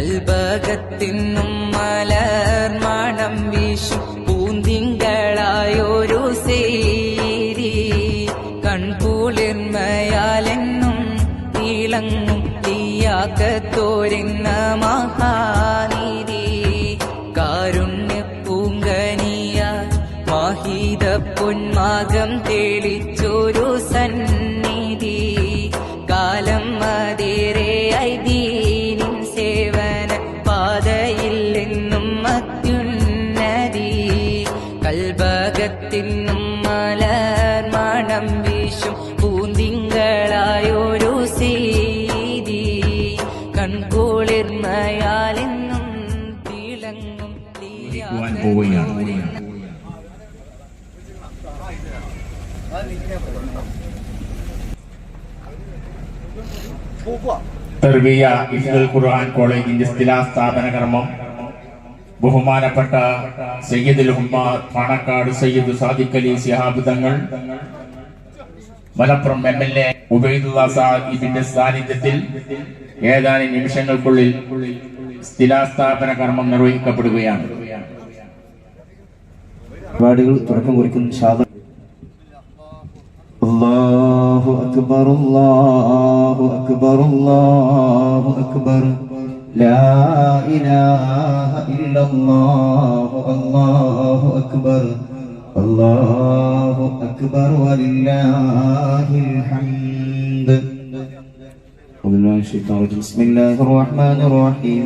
കൽബകത്തിന്നും മലർമാണം വീശും പൂന്തിങ്കളായൊരു സേരി. കൺപൂളിർമയാലെന്നും തിളങ്ങും തീയാക്കത്തോരുന്ന മഹാനിധി കാരുണ്യ പൂങ്കനിയ മാഹിത പൊന്മാകം തെളിച്ചൊരു സന്നിധി പോവുകയാണ്. തെർവിയ ഇഫ്ദുൽ ഖുർആൻ കോളേജിന്റെ സ്ഥിരാ സ്ഥാപന കർമ്മം. ബഹുമാനപ്പെട്ട സയ്യിദുൽ ഉമ്മ Panakkad Sayyid Sadiq Ali Shihab Thangal Malappuram M L A Ubaidullah സാഹിബിന്റെ സാന്നിധ്യത്തിൽ ഏതാനും നിമിഷങ്ങൾക്കുള്ളിൽ സ്ഥിരാസ്ഥാപന കർമ്മം നിർവഹിക്കപ്പെടുകയാണ്. പരിപാടികൾ തുടക്കം കുറിക്കുന്ന ശാദ അല്ലാഹു അക്ബർ അല്ലാഹു അക്ബർ അല്ലാഹു അക്ബർ ലാ ഇലാഹ ഇല്ലല്ലാഹു അല്ലാഹു അക്ബർ അല്ലാഹു അക്ബർ വലില്ലാഹിൽ ഹംദ് أعوذ بالله من الشيطان الرجيم بسم الله الرحمن الرحيم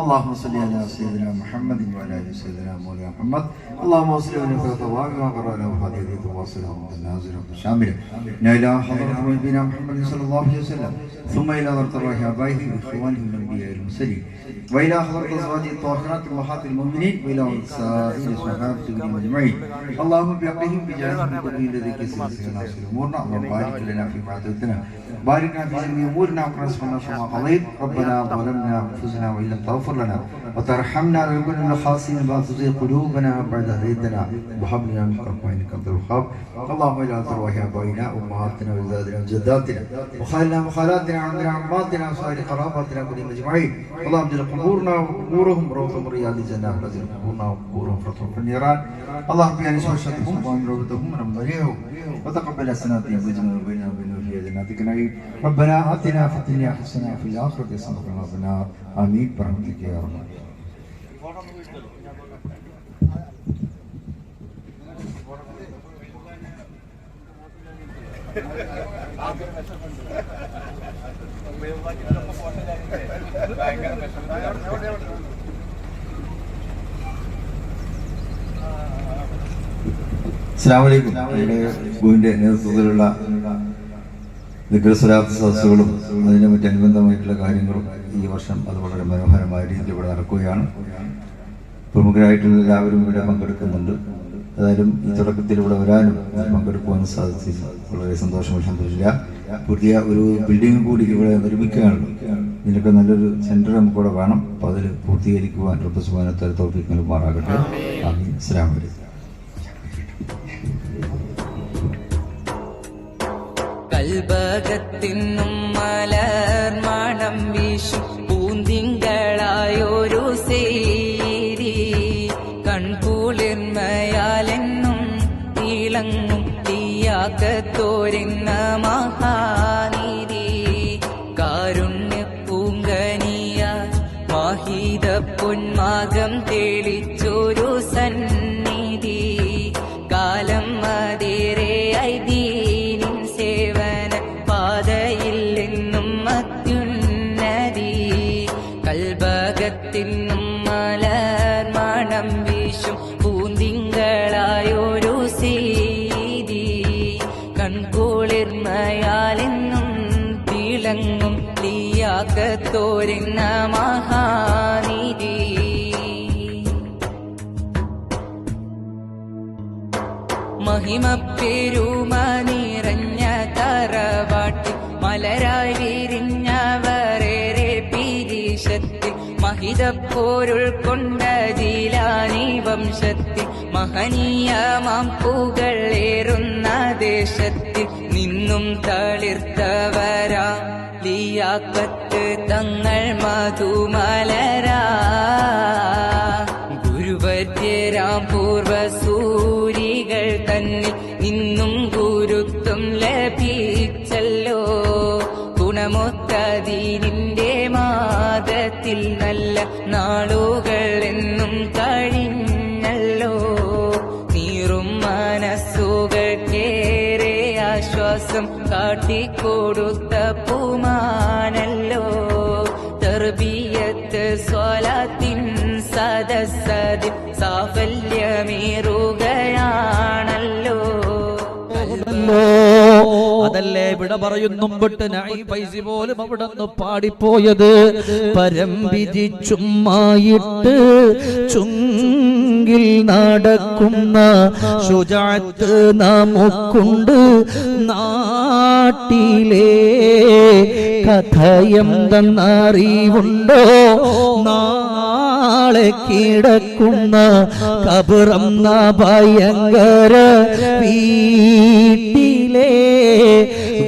اللهم صل على سيدنا محمد وعلى ال سيدنا مولانا محمد اللهم صل على سيدنا وما قرأ له هذه وصله النازله الشامله لا اله حضرة نبينا محمد صلى الله عليه وسلم ثم إلى حضرة الله ابائه واخوانه الانبياء المرسلين والى حضرة ازواجه الطاهرات امهات المؤمنين والى سائر الصحابه اجمعين اللهم بحقهم بكل الذي كسر سيدنا امورنا اللهم بارك لنا فيما اعطيتنا بارك لنا في جميع امورنا وقنا فيما قضيت ربنا ظلمنا انفسنا وان لم تغفر لنا وترحمنا لنكن من الخاسرين تزيغ قلوبنا بعد هديتنا. وهب لنا من لدنك انك أنت الوهاب. اللهم إلى ارواح ابائنا وأمهاتنا وازواجنا وجداتنا. وخالنا وخالاتنا وعندنا عماتنا وسائر قراباتنا كلهم أجمعين. اللهم اجعل قبورنا وقبورهم روضة رياض الجنة. واجعل قبورنا وقبورهم في النيران. اللهم بيان شوشتهم وامن روضتهم ونم ضريعهم وتقبل حسناتهم وجمع بيننا وبين في جناتك نعيم ربنا اتنا في الدنيا حسنه وفي الاخره حسنه وقنا عذاب النار امين برحمتك يا رب അസ്സാമലൈക്കും നമ്മുടെ ഗുവിന്റെ നേതൃത്വത്തിലുള്ള വിഗ്രസ്വലാപ്ത സദസ്സുകളും അതിന് മറ്റനുബന്ധമായിട്ടുള്ള കാര്യങ്ങളും ഈ വർഷം അത് വളരെ മനോഹരമായ രീതിയിൽ ഇവിടെ നടക്കുകയാണ്. പ്രമുഖരായിട്ടുള്ള എല്ലാവരും ഇവിടെ പങ്കെടുക്കുന്നുണ്ട്. ഏതായാലും ഈ തുടക്കത്തിൽ ഇവിടെ വരാനും പങ്കെടുക്കുവാനും സാധിച്ചില്ല വളരെ സന്തോഷം അലഹമില്ല പുതിയ ഒരു ബിൽഡിംഗ് കൂടി ഇവിടെ നിർമ്മിക്കുകയാണ്. ഇതിനൊക്കെ നല്ലൊരു സെന്റർ നമുക്ക് ഇവിടെ വേണം അപ്പോൾ അതിൽ പൂർത്തീകരിക്കുവാൻ റബ്ബസുബാനത്തെ മാറാകട്ടെ. നൽകുമാറാകട്ടെ ആമീൻ. അസ്സലാമു അലൈക്കും കൽബകത്തിനും വീശു വീശും. പൂന്തിങ്കളായൊരു സേരി. കൺകുളിർമയാലെന്നും തിളങ്ങും തീയാക്കത്തോരുന്ന മഹാനിരി. കാരുണ്യ പൂങ്കനിയ വാഹിത പൊന്മാകം തെളിച്ചൊരു സന്നിധി കൺകുളിർമയാലെന്നും തിളങ്ങും തീയാക്കത്തോരുന്ന മഹാനിധി മഹിമ പെരുമ നിറഞ്ഞ തറവാട്ടി മലരായി വിരിഞ്ഞവരേറെ പിരീശത്തിൽ മഹിതപ്പോരുൾ കൊണ്ട ജീലാനി വംശത്തിൽ മഹനീയമാം പൂകളേറുന്ന ദേശത്തിൽ നിന്നും തളിർത്തവരാ. ലിയാക്കത്ത് തങ്ങൾ മധുമലരാ. പൂർവ സൂരികൾ തന്നിൽ നിന്നും ഗുരുത്വം ലഭിച്ചല്ലോ. ഗുണമൊത്തതീനിന്റെ മാതത്തിൽ കാട്ടിക്കൊടുത്ത പൂമാനല്ലോ. തെർബിയത്ത് സ്വലാത്തിൻ സദസ്സതിൽ സാഫല്യമേറുകയാണല്ലോ. ല്ലോ അതല്ലേ ഇവിടെ പറയുന്നും വിട്ട് നായി പൈസ പോലും അവിടെ നിന്ന് പാടിപ്പോയത്. പരം വിധിച്ചുമ്മായിട്ട് ചുങ്കിൽ നടക്കുന്ന ശുചാത്ത് നമുക്കുണ്ട് നാട്ടിലെ കഥയെന്തെന്നറിവുണ്ടോ? നാളെ കിടക്കുന്ന കബറം ഭയങ്കര വീട്ടിലെ.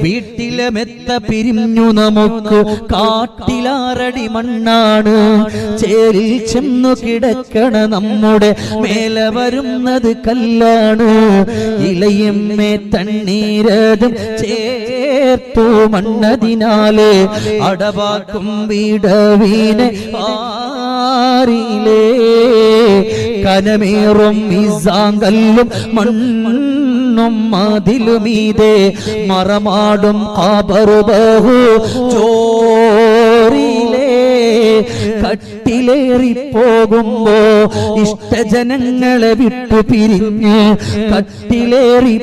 വീട്ടിലെ മെത്ത പിരിഞ്ഞു നമുക്ക് കാട്ടിലാറടി മണ്ണാണ്. ചേരിൽ ചെന്നു കിടക്കണ നമ്മുടെ മേലെ വരുന്നത് കല്ലാണ്. ഇലയമ്മേ തണ്ണീരതും ചേർത്തു മണ്ണതിനാലേ. അടവാക്കും വിടവീനെ ആറിലേ കനമേറും മിസാങ്കല്ലും മണ്ണും മതിലുമീതെ മറമാടും കാബറുബഹു ചോറിലേ കട്ടിലേറിപ്പോകുമ്പോ ഇഷ്ടജനങ്ങളെ വിട്ടു പിരിഞ്ഞ് കട്ടിലേറി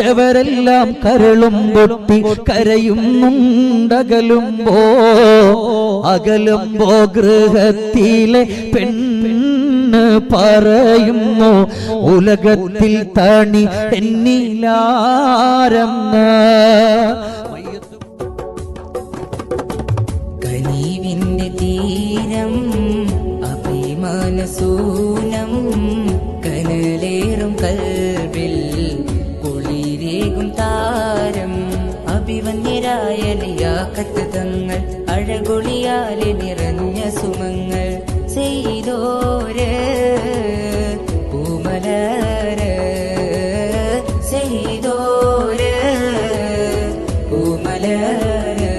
പോകുമ്പോ ഉറ്റവരെല്ലാം കരളും പൊട്ടി കരയുന്നുണ്ടകലുമ്പോ അകലുമ്പോ ഗൃഹത്തിലെ പെണ്ണ് പറയുന്നു ഉലകത്തിൽ തണി എന്നിലാരെന്ന്? കനീവിന്റെ തീരം അഭിമാനസൂനം കനലേറും കൽവിൽ അഭിവന്യരായ ലിയാക്കത്ത് തങ്ങൾ അഴകൊളിയാലെ നിറഞ്ഞ സുമങ്ങൾ ചെയ്തോര്. പൂമലര് ചെയ്തോര്. പൂമലര്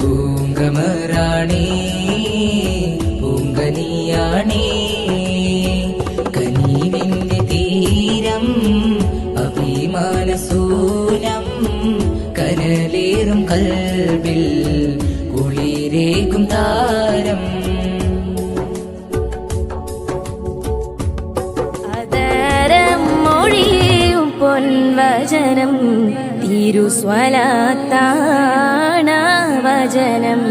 പൂങ്കമറാണി പൂങ്കനിയാണി. കുളിരേകും താരം അതരം മൊഴിയും പൊൻവചനം തിരുസ്വലാത്താണവചനം.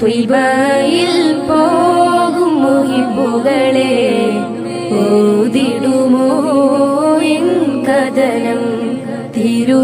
ത്വിബയിൽ പോകും മുഹിബുകളെ ഓതിടുമോ എൻ കഥനം. തിരു